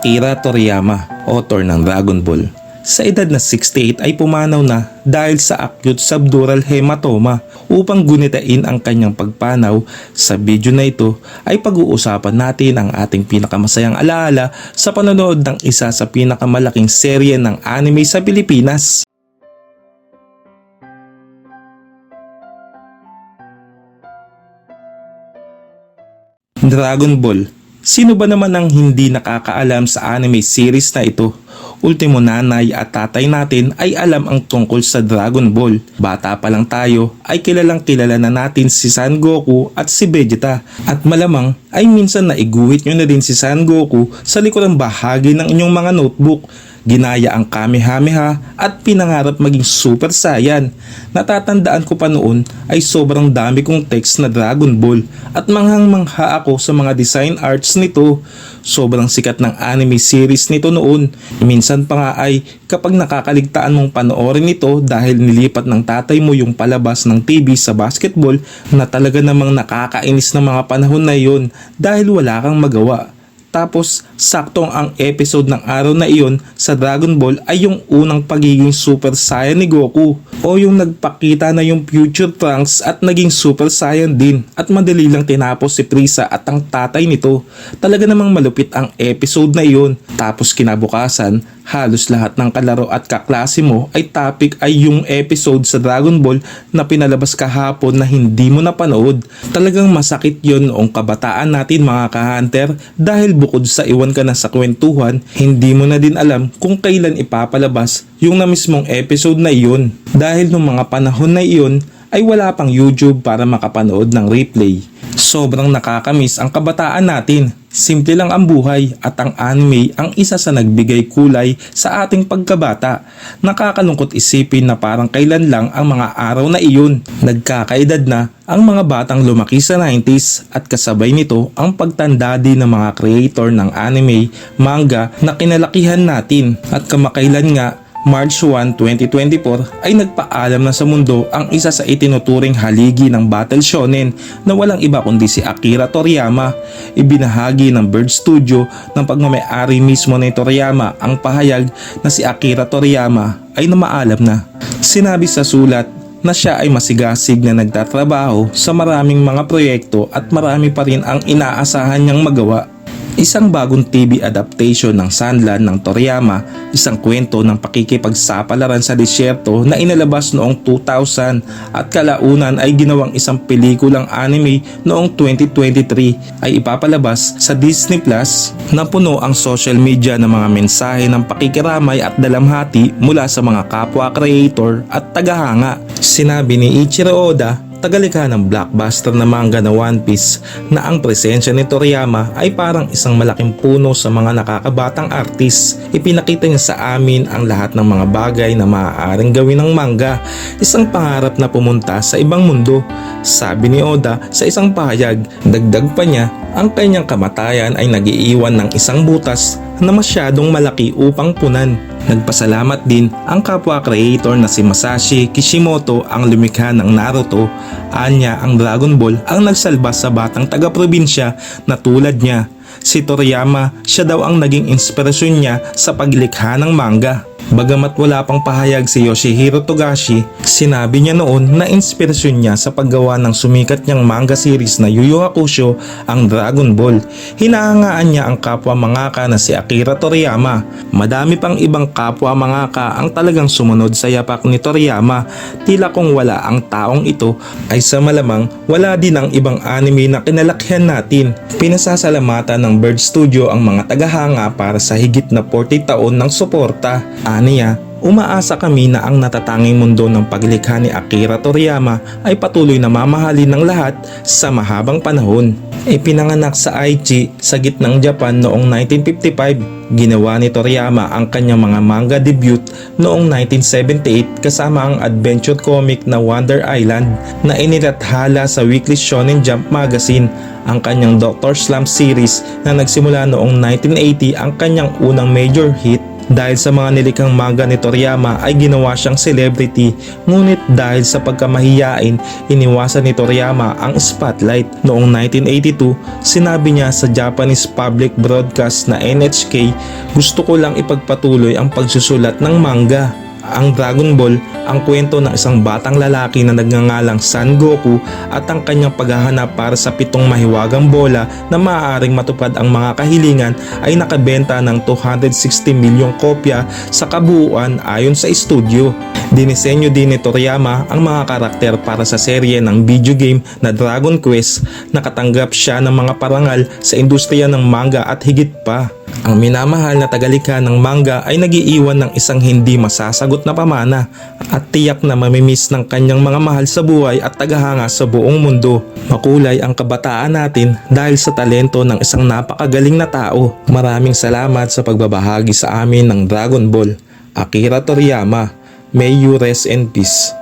Akira Toriyama, author ng Dragon Ball. Sa edad na 68 ay pumanaw na dahil sa acute subdural hematoma upang gunitain ang kanyang pagpanaw. Sa video na ito ay pag-uusapan natin ang ating pinakamasayang alaala sa panonood ng isa sa pinakamalaking serye ng anime sa Pilipinas. Dragon Ball. Sino ba naman ang hindi nakakaalam sa anime series na ito? Ultimo nanay at tatay natin ay alam ang tungkol sa Dragon Ball. Bata pa lang tayo ay kilalang kilala na natin si San Goku at si Vegeta. At malamang ay minsan na iguhit nyo na din si San Goku sa likurang bahagi ng inyong mga notebook ginaya ang Kamehameha at pinangarap maging Super Saiyan. Natatandaan ko pa noon ay sobrang dami kong text na Dragon Ball at manghang-mangha ako sa mga design arts nito. Sobrang sikat ng anime series nito noon. Minsan pa nga ay kapag nakakaligtaan mong panoorin ito dahil nilipat ng tatay mo yung palabas ng TV sa basketball na talaga namang nakakainis ng mga panahon na yon dahil wala kang magawa. Tapos, saktong ang episode ng araw na iyon sa Dragon Ball ay yung unang pagiging Super Saiyan ni Goku o yung nagpakita na yung Future Trunks at naging Super Saiyan din at madali lang tinapos si Frieza at ang tatay nito. Talaga namang malupit ang episode na iyon. Tapos kinabukasan, halos lahat ng kalaro at kaklase mo ay topic ay yung episode sa Dragon Ball na pinalabas kahapon na hindi mo napanood. Talagang masakit yon noong kabataan natin mga ka-hunter dahil bukod sa iwan ka na sa kwentuhan, hindi mo na din alam kung kailan ipapalabas yung na mismong episode na iyon. Dahil nung mga panahon na iyon ay wala pang YouTube para makapanood ng replay. Sobrang nakakamiss ang kabataan natin. Simple lang ang buhay at ang anime ang isa sa nagbigay kulay sa ating pagkabata. Nakakalungkot isipin na parang kailan lang ang mga araw na iyon. Nagkakaedad na ang mga batang lumaki sa 90s at kasabay nito ang pagtanda din ng mga creator ng anime, manga na kinalakihan natin. At kamakailan nga March 1, 2024 ay nagpaalam na sa mundo ang isa sa itinuturing haligi ng Battle Shonen na walang iba kundi si Akira Toriyama. Ibinahagi ng Bird Studio ng pagmamayari mismo ni Toriyama ang pahayag na si Akira Toriyama ay namaalam na. Sinabi sa sulat na siya ay masigasig na nagtatrabaho sa maraming mga proyekto at marami pa rin ang inaasahan niyang magawa. Isang bagong TV adaptation ng Sunland ng Toriyama, isang kwento ng pakikipagsapalaran sa disyerto na inalabas noong 2000 at kalaunan ay ginawang isang pelikulang anime noong 2023 ay ipapalabas sa Disney Plus na puno ang social media ng mga mensahe ng pakikiramay at dalamhati mula sa mga kapwa creator at tagahanga. Sinabi ni Ichiro Oda tagalikha ng blockbuster na manga na One Piece na ang presensya ni Toriyama ay parang isang malaking puno sa mga nakakabatang artist. Ipinakita niya sa amin ang lahat ng mga bagay na maaaring gawin ng manga. Isang pangarap na pumunta sa ibang mundo. Sabi ni Oda sa isang pahayag, dagdag pa niya, ang kanyang kamatayan ay nagiiwan ng isang butas na masyadong malaki upang punan. Nagpasalamat din ang kapwa creator na si Masashi Kishimoto ang lumikha ng Naruto. Anya ang Dragon Ball ang nagsalba sa batang taga-probinsya na tulad niya. Si Toriyama siya daw ang naging inspirasyon niya sa paglikha ng manga. Bagamat wala pang pahayag si Yoshihiro Togashi, sinabi niya noon na inspirasyon niya sa paggawa ng sumikat niyang manga series na Yu Yu Hakusho ang Dragon Ball. Hinahangaan niya ang kapwa mangaka na si Akira Toriyama. Madami pang ibang kapwa mangaka ang talagang sumunod sa yapak ni Toriyama. Tila kung wala ang taong ito ay sa malamang wala din ang ibang anime na kinalakyan natin. Pinasasalamatan ng Bird Studio ang mga tagahanga para sa higit na 40 taon ng suporta. Aniya, Umaasa kami na ang natatanging mundo ng paglikha ni Akira Toriyama ay patuloy na mamahalin ng lahat sa mahabang panahon. Ipinanganak sa Aichi sa gitnang Japan noong 1955. Ginawa ni Toriyama ang kanyang mga manga debut noong 1978 kasama ang adventure comic na Wonder Island na inilathala sa Weekly Shonen Jump magazine ang kanyang Dr. Slump series na nagsimula noong 1980 ang kanyang unang major hit Dahil sa mga nilikhang manga ni Toriyama ay ginawa siyang celebrity ngunit dahil sa pagkamahiyain iniwasan ni Toriyama ang spotlight. Noong 1982 sinabi niya sa Japanese Public Broadcast na NHK gusto ko lang ipagpatuloy ang pagsusulat ng manga. Ang Dragon Ball ang kwento ng isang batang lalaki na nagngangalang San Goku at ang kanyang paghahanap para sa pitong mahiwagang bola na maaaring matupad ang mga kahilingan ay nakabenta ng 260 milyong kopya sa kabuuan ayon sa estudyo. Dinisenyo din ni Toriyama ang mga karakter para sa serye ng video game na Dragon Quest nakatanggap siya ng mga parangal sa industriya ng manga at higit pa. Ang minamahal na tagalikha ng manga ay nagiiwan ng isang hindi masasagot na pamana at tiyak na mamimiss ng kanyang mga mahal sa buhay at tagahanga sa buong mundo. Makulay ang kabataan natin dahil sa talento ng isang napakagaling na tao. Maraming salamat sa pagbabahagi sa amin ng Dragon Ball. Akira Toriyama, may you rest in peace.